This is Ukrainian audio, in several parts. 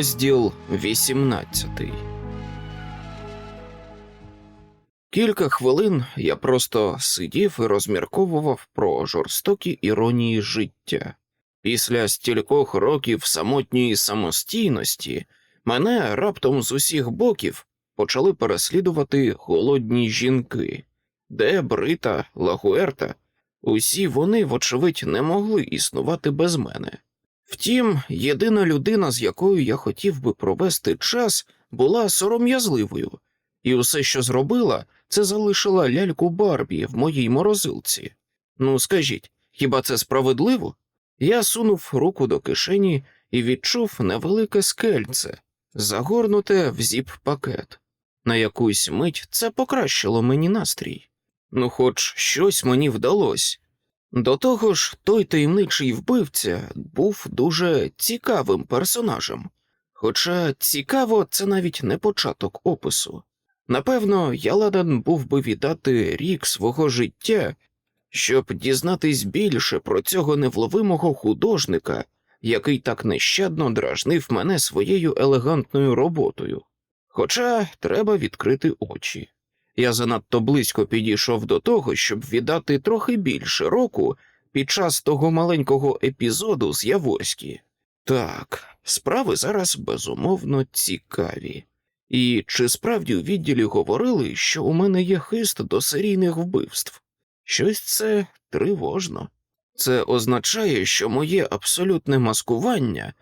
Розділ 18 Кілька хвилин я просто сидів і розмірковував про жорстокі іронії життя. Після стількох років самотньої самостійності мене раптом з усіх боків почали переслідувати голодні жінки, де Брита, Лагуерта, усі вони, вочевидь, не могли існувати без мене. Втім, єдина людина, з якою я хотів би провести час, була сором'язливою, і усе, що зробила, це залишила ляльку Барбі в моїй морозилці. Ну, скажіть, хіба це справедливо? Я сунув руку до кишені і відчув невелике скельце, загорнуте в зіп-пакет. На якусь мить це покращило мені настрій. Ну, хоч щось мені вдалося. До того ж, той таємничий вбивця був дуже цікавим персонажем, хоча цікаво це навіть не початок опису. Напевно, я ладен був би віддати рік свого життя, щоб дізнатись більше про цього невловимого художника, який так нещадно дражнив мене своєю елегантною роботою. Хоча треба відкрити очі. Я занадто близько підійшов до того, щоб віддати трохи більше року під час того маленького епізоду з Яворські. Так, справи зараз безумовно цікаві. І чи справді у відділі говорили, що у мене є хист до серійних вбивств? Щось це тривожно. Це означає, що моє абсолютне маскування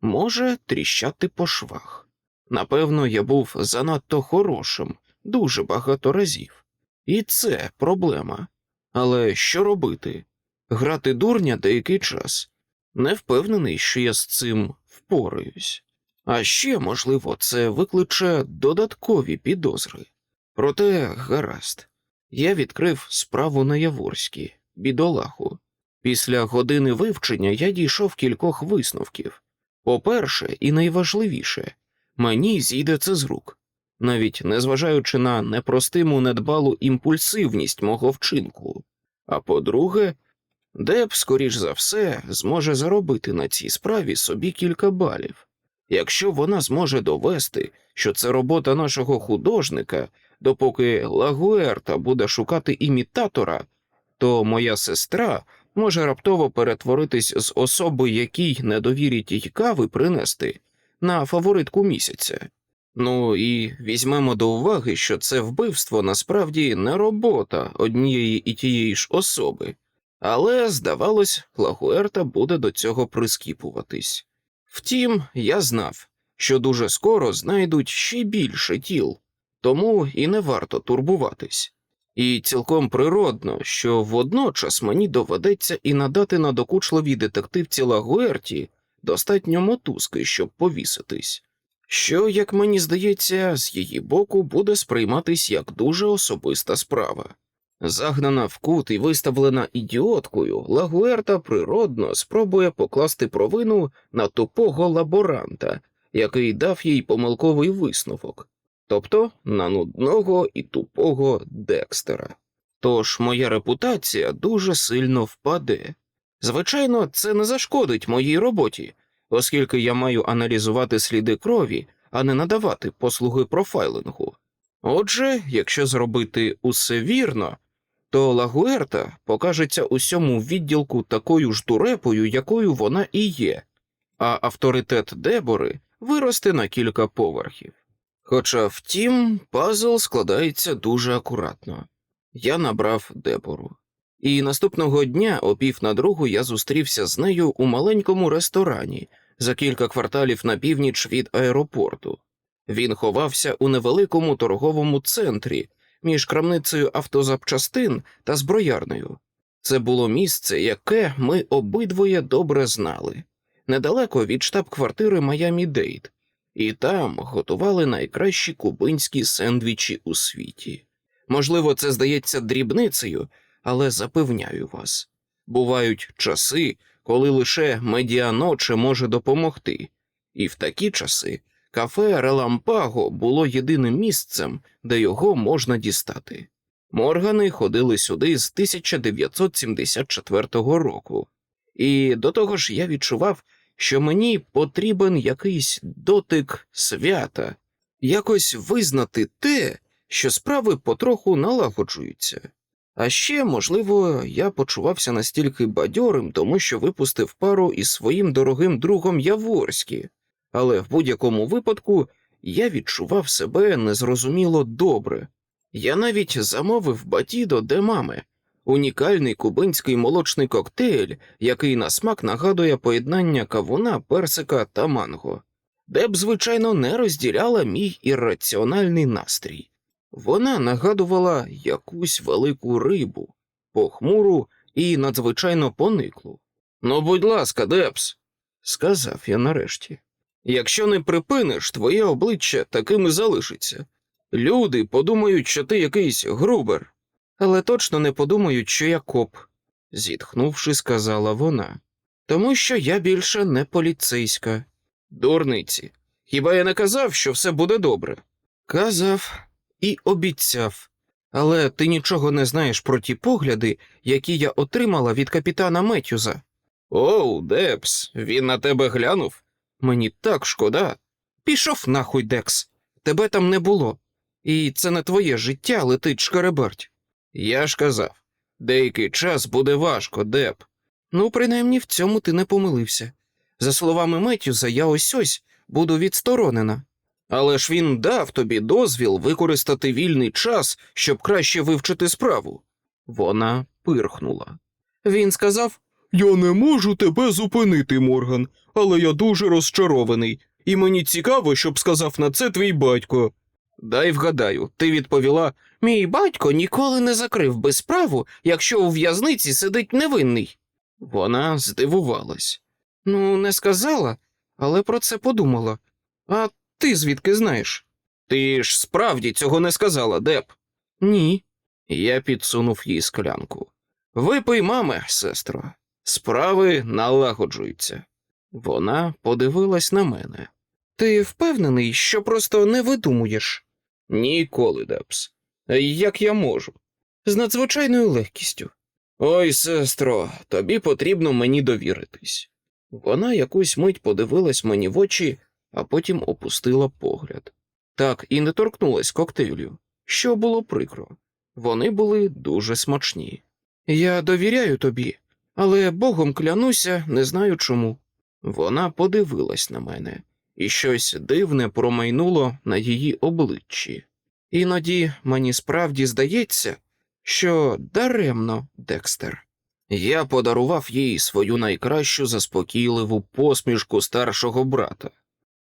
може тріщати по швах. Напевно, я був занадто хорошим дуже багато разів. І це проблема. Але що робити? Грати дурня деякий час. Не впевнений, що я з цим впораюсь. А ще, можливо, це викличе додаткові підозри. Проте, гаразд, я відкрив справу на Яворській, бідолаху. Після години вивчення я дійшов кількох висновків. По-перше, і найважливіше, мені зійде це з рук навіть незважаючи на непростиму недбалу імпульсивність мого вчинку. А по-друге, Деп, скоріш за все, зможе заробити на цій справі собі кілька балів. Якщо вона зможе довести, що це робота нашого художника, допоки Лагуерта буде шукати імітатора, то моя сестра може раптово перетворитись з особи, якій не довірять їй кави принести, на фаворитку місяця. Ну і візьмемо до уваги, що це вбивство насправді не робота однієї і тієї ж особи, але, здавалось, Лагуерта буде до цього прискіпуватись. Втім, я знав, що дуже скоро знайдуть ще більше тіл, тому і не варто турбуватись. І цілком природно, що водночас мені доведеться і надати надокучливій детективці Лагуерті достатньо мотузки, щоб повіситись що, як мені здається, з її боку буде сприйматись як дуже особиста справа. Загнана в кут і виставлена ідіоткою, Лагуерта природно спробує покласти провину на тупого лаборанта, який дав їй помилковий висновок, тобто на нудного і тупого Декстера. Тож моя репутація дуже сильно впаде. Звичайно, це не зашкодить моїй роботі, оскільки я маю аналізувати сліди крові, а не надавати послуги профайлингу. Отже, якщо зробити усе вірно, то Лагуерта покажеться усьому відділку такою ж дурепою, якою вона і є, а авторитет Дебори виросте на кілька поверхів. Хоча, втім, пазл складається дуже акуратно. Я набрав Дебору. І наступного дня, о пів на другу, я зустрівся з нею у маленькому ресторані, за кілька кварталів на північ від аеропорту. Він ховався у невеликому торговому центрі між крамницею автозапчастин та зброярнею. Це було місце, яке ми обидвоє добре знали, недалеко від штаб-квартири Майамі Дейт, і там готували найкращі кубинські сендвічі у світі. Можливо, це здається дрібницею, але запевняю вас, бувають часи, коли лише медіаноче може допомогти, і в такі часи кафе Релампаго було єдиним місцем, де його можна дістати. Моргани ходили сюди з 1974 року, і до того ж я відчував, що мені потрібен якийсь дотик свята, якось визнати те, що справи потроху налагоджуються. А ще, можливо, я почувався настільки бадьорим, тому що випустив пару із своїм дорогим другом Яворські, але в будь-якому випадку я відчував себе незрозуміло добре. Я навіть замовив батідо де мами, унікальний кубинський молочний коктейль, який на смак нагадує поєднання кавуна, персика та манго, де б, звичайно, не розділяла мій ірраціональний настрій. Вона нагадувала якусь велику рибу, похмуру і надзвичайно пониклу. Ну, будь ласка, Депс, сказав я нарешті. Якщо не припиниш, твоє обличчя таким і залишиться. Люди подумають, що ти якийсь грубер, але точно не подумають, що я коп, зітхнувши, сказала вона. Тому що я більше не поліцейська. Дурниці. Хіба я не казав, що все буде добре? Казав і обіцяв. Але ти нічого не знаєш про ті погляди, які я отримала від капітана Меттюза. Оу, Депс, він на тебе глянув. Мені так шкода. Пішов нахуй, Декс. Тебе там не було. І це не твоє життя летить шкареберть. Я ж казав, деякий час буде важко, Деп. Ну, принаймні в цьому ти не помилився. За словами Меттюза, я ось ось буду відсторонена. Але ж він дав тобі дозвіл використати вільний час, щоб краще вивчити справу. Вона пирхнула. Він сказав: Я не можу тебе зупинити, Морган, але я дуже розчарований, і мені цікаво, щоб сказав на це твій батько. Дай вгадаю, ти відповіла: Мій батько ніколи не закрив би справу, якщо у в'язниці сидить невинний. Вона здивувалась. Ну, не сказала, але про це подумала. А ти звідки знаєш? Ти ж справді цього не сказала, Деп. Ні. Я підсунув їй склянку. Випий, маме, сестро, справи налагоджуються. Вона подивилась на мене. Ти впевнений, що просто не видумуєш? Ніколи, Депс. Як я можу? З надзвичайною легкістю. Ой, сестро, тобі потрібно мені довіритись. Вона якусь мить подивилась мені в очі, а потім опустила погляд. Так і не торкнулась коктейлю, що було прикро. Вони були дуже смачні. Я довіряю тобі, але богом клянуся, не знаю чому. Вона подивилась на мене, і щось дивне промайнуло на її обличчі. Іноді мені справді здається, що даремно, Декстер. Я подарував їй свою найкращу заспокійливу посмішку старшого брата.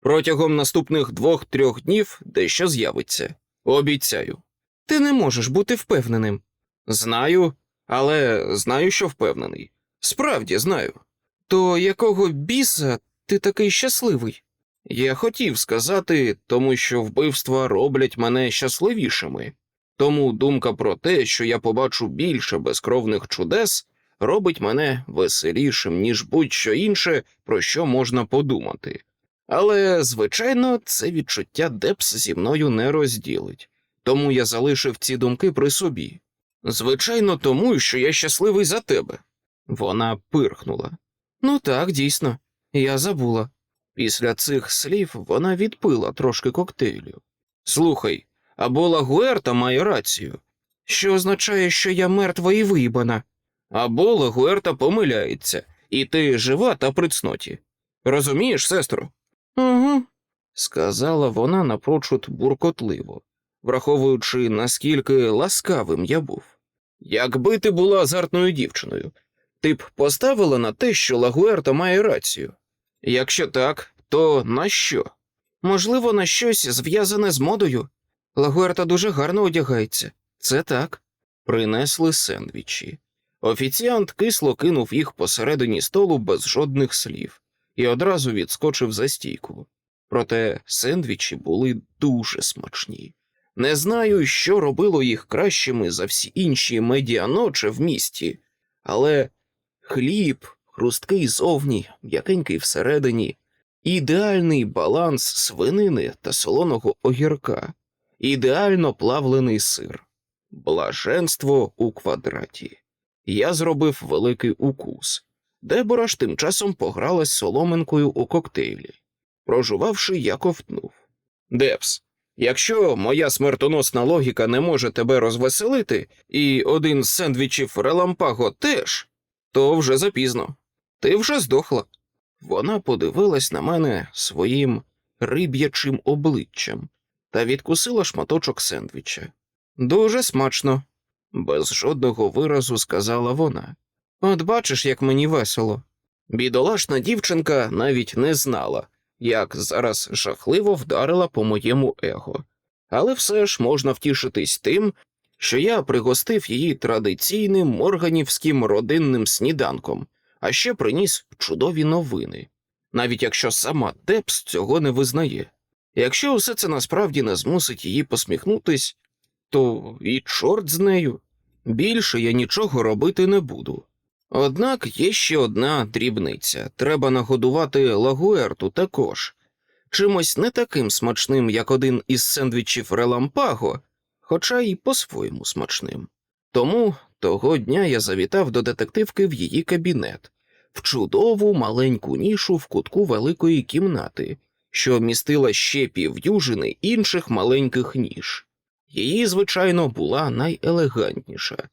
Протягом наступних двох-трьох днів дещо з'явиться. Обіцяю. Ти не можеш бути впевненим. Знаю, але знаю, що впевнений. Справді знаю. То якого біса ти такий щасливий? Я хотів сказати, тому що вбивства роблять мене щасливішими. Тому думка про те, що я побачу більше безкровних чудес, робить мене веселішим, ніж будь-що інше, про що можна подумати. Але, звичайно, це відчуття Депс зі мною не розділить, тому я залишив ці думки при собі. Звичайно, тому, що я щасливий за тебе. Вона пирхнула. Ну так, дійсно, я забула. Після цих слів вона відпила трошки коктейлю. Слухай, або Лагуерта має рацію, що означає, що я мертва і виїбана, або Лагуерта помиляється, і ти жива та при цноті. Розумієш, сестро? Угу, сказала вона напрочуд буркотливо, враховуючи, наскільки ласкавим я був. Якби ти була азартною дівчиною, ти б поставила на те, що Лагуерта має рацію. Якщо так, то на що? Можливо, на щось зв'язане з модою. Лагуерта дуже гарно одягається. Це так. Принесли сендвічі. Офіціант кисло кинув їх посередині столу без жодних слів і одразу відскочив за стійку. Проте сендвічі були дуже смачні. Не знаю, що робило їх кращими за всі інші медіаночі в місті, але хліб, хрусткий зовні, м'якенький всередині, ідеальний баланс свинини та солоного огірка, ідеально плавлений сир, блаженство у квадраті. Я зробив великий укус, Дебора ж тим часом погралась соломинкою у коктейлі. Прожувавши, я ковтнув. Депс, якщо моя смертоносна логіка не може тебе розвеселити, і один з сендвічів релампаго теж, то вже запізно. Ти вже здохла. Вона подивилась на мене своїм риб'ячим обличчям та відкусила шматочок сендвіча. Дуже смачно, без жодного виразу сказала вона. От бачиш, як мені весело. Бідолашна дівчинка навіть не знала, як зараз жахливо вдарила по моєму его. Але все ж можна втішитись тим, що я пригостив її традиційним морганівським родинним сніданком, а ще приніс чудові новини, навіть якщо сама Депс цього не визнає. Якщо усе це насправді не змусить її посміхнутись, то і чорт з нею. Більше я нічого робити не буду. Однак є ще одна дрібниця треба нагодувати лагуерту також, чимось не таким смачним, як один із сендвічів релампаго, хоча й по-своєму смачним. Тому того дня я завітав до детективки в її кабінет, в чудову маленьку нішу в кутку великої кімнати, що містила ще півдюжини інших маленьких ніж. Її, звичайно, була найелегантніша,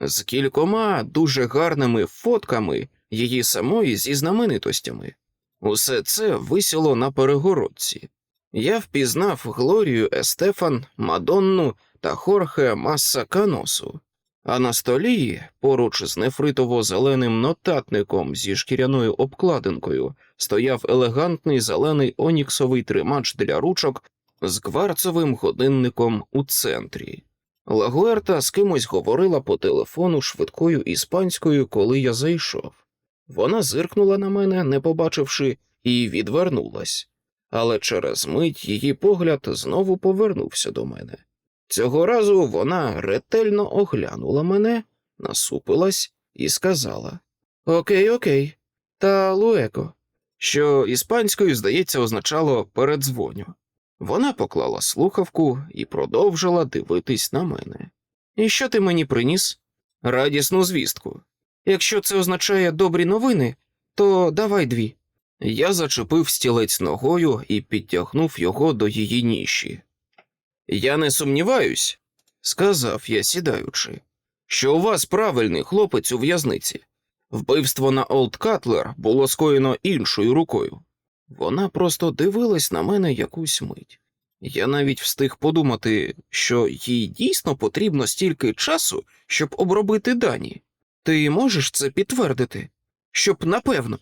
з кількома дуже гарними фотками її самої зі знаменитостями. Усе це висіло на перегородці. Я впізнав Глорію Естефан, Мадонну та Хорхе Масса Каносу, а на столі, поруч з нефритово-зеленим нотатником зі шкіряною обкладинкою, стояв елегантний зелений оніксовий тримач для ручок з кварцовим годинником у центрі. Лагуерта з кимось говорила по телефону швидкою іспанською, коли я зайшов. Вона зиркнула на мене, не побачивши, і відвернулась, але через мить її погляд знову повернувся до мене. Цього разу вона ретельно оглянула мене, насупилась і сказала Окей, окей, та луеко, що іспанською, здається, означало передзвоню. Вона поклала слухавку і продовжила дивитись на мене. І що ти мені приніс? Радісну звістку. Якщо це означає добрі новини, то давай дві. Я зачепив стілець ногою і підтягнув його до її ніші. Я не сумніваюсь, сказав я, сідаючи, що у вас правильний хлопець у в'язниці. Вбивство на Олд Катлер було скоєно іншою рукою. Вона просто дивилась на мене якусь мить. Я навіть встиг подумати, що їй дійсно потрібно стільки часу, щоб обробити дані. Ти можеш це підтвердити? Щоб напевно.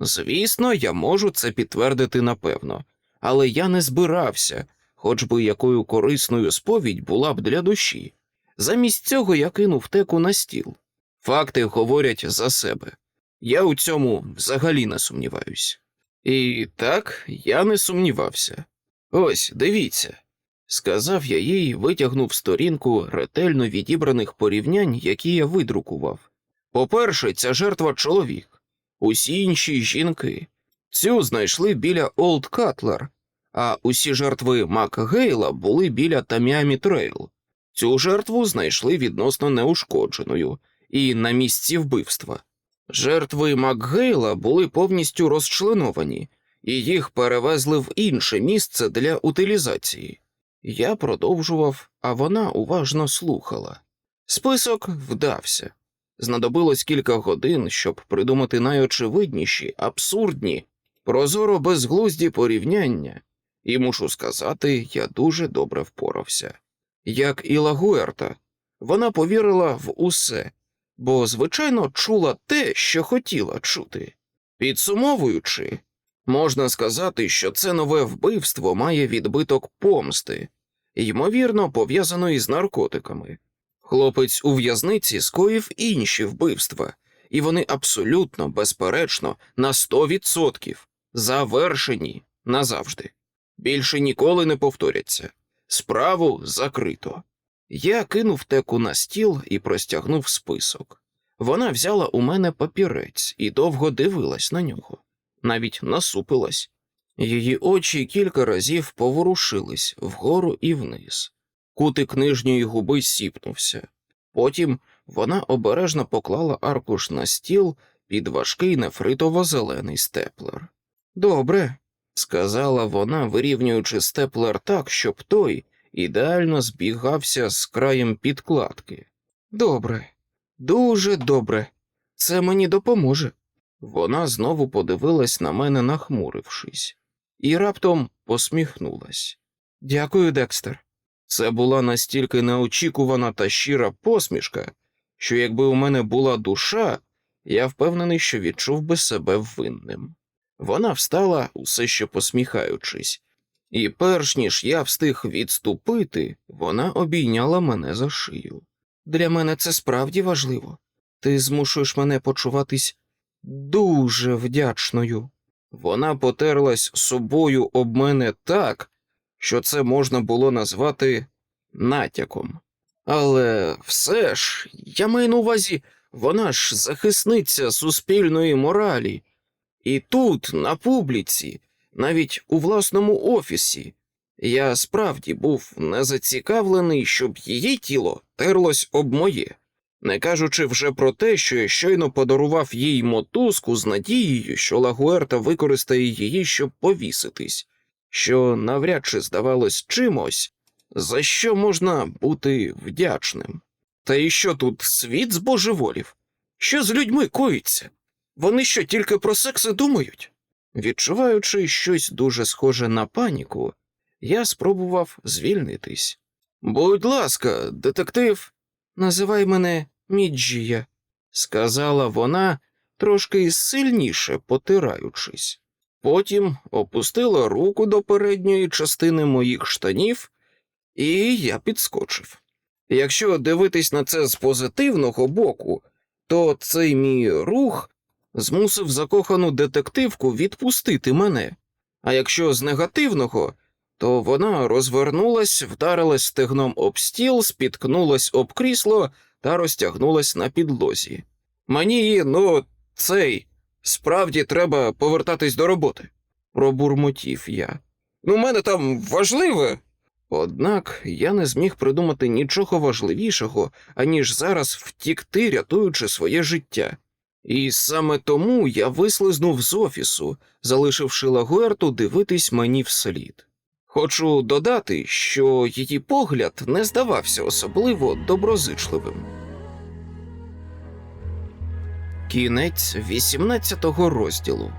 Звісно, я можу це підтвердити напевно, але я не збирався, хоч би якою корисною сповідь була б для душі. Замість цього я кинув теку на стіл. Факти говорять за себе. Я у цьому взагалі не сумніваюсь. І так я не сумнівався. Ось, дивіться, сказав я їй, витягнув сторінку ретельно відібраних порівнянь, які я видрукував. По-перше, ця жертва чоловік, усі інші жінки. Цю знайшли біля Олд Катлер, а усі жертви Макгейла були біля Таміамі Трейл. Цю жертву знайшли відносно неушкодженою і на місці вбивства. Жертви Макгейла були повністю розчленовані, і їх перевезли в інше місце для утилізації. Я продовжував, а вона уважно слухала. Список вдався. Знадобилось кілька годин, щоб придумати найочевидніші, абсурдні, прозоро безглузді порівняння, і мушу сказати, я дуже добре впорався. Як і Лагуерта, вона повірила в усе, бо, звичайно, чула те, що хотіла чути. Підсумовуючи, можна сказати, що це нове вбивство має відбиток помсти, ймовірно, пов'язаної з наркотиками. Хлопець у в'язниці скоїв інші вбивства, і вони абсолютно, безперечно, на 100% завершені назавжди. Більше ніколи не повторяться. Справу закрито. Я кинув теку на стіл і простягнув список. Вона взяла у мене папірець і довго дивилась на нього, навіть насупилась. Її очі кілька разів поворушились вгору і вниз. Кутик нижньої губи сіпнувся. Потім вона обережно поклала аркуш на стіл під важкий нефритово-зелений степлер. Добре, сказала вона, вирівнюючи степлер так, щоб той ідеально збігався з краєм підкладки. Добре, дуже добре. Це мені допоможе. Вона знову подивилась на мене, нахмурившись, і раптом посміхнулась. Дякую, Декстер. Це була настільки неочікувана та щира посмішка, що якби у мене була душа, я впевнений, що відчув би себе винним. Вона встала, усе ще посміхаючись, і перш ніж я встиг відступити, вона обійняла мене за шию. Для мене це справді важливо. Ти змушуєш мене почуватись дуже вдячною. Вона потерлась собою об мене так, що це можна було назвати натяком. Але все ж, я маю на увазі, вона ж захисниця суспільної моралі. І тут, на публіці, навіть у власному офісі, я справді був не зацікавлений, щоб її тіло терлось об моє, не кажучи вже про те, що я щойно подарував їй мотузку з надією, що Лагуерта використає її, щоб повіситись, що навряд чи здавалось чимось, за що можна бути вдячним. Та і що тут світ збожеволів? Що з людьми коїться? Вони що тільки про секс і думають? Відчуваючи щось дуже схоже на паніку, я спробував звільнитись. Будь ласка, детектив, називай мене Міджія, сказала вона, трошки сильніше потираючись. Потім опустила руку до передньої частини моїх штанів, і я підскочив. Якщо дивитись на це з позитивного боку, то цей мій рух змусив закохану детективку відпустити мене, а якщо з негативного, то вона розвернулась, вдарилась стегном об стіл, спіткнулась об крісло та розтягнулась на підлозі. Мені, ну, цей, справді треба повертатись до роботи, пробурмотів я. Ну, мене там важливе. Однак я не зміг придумати нічого важливішого, аніж зараз втікти, рятуючи своє життя. І саме тому я вислизнув з офісу, залишивши Лагуерту дивитись мені вслід. Хочу додати, що її погляд не здавався особливо доброзичливим. Кінець 18 розділу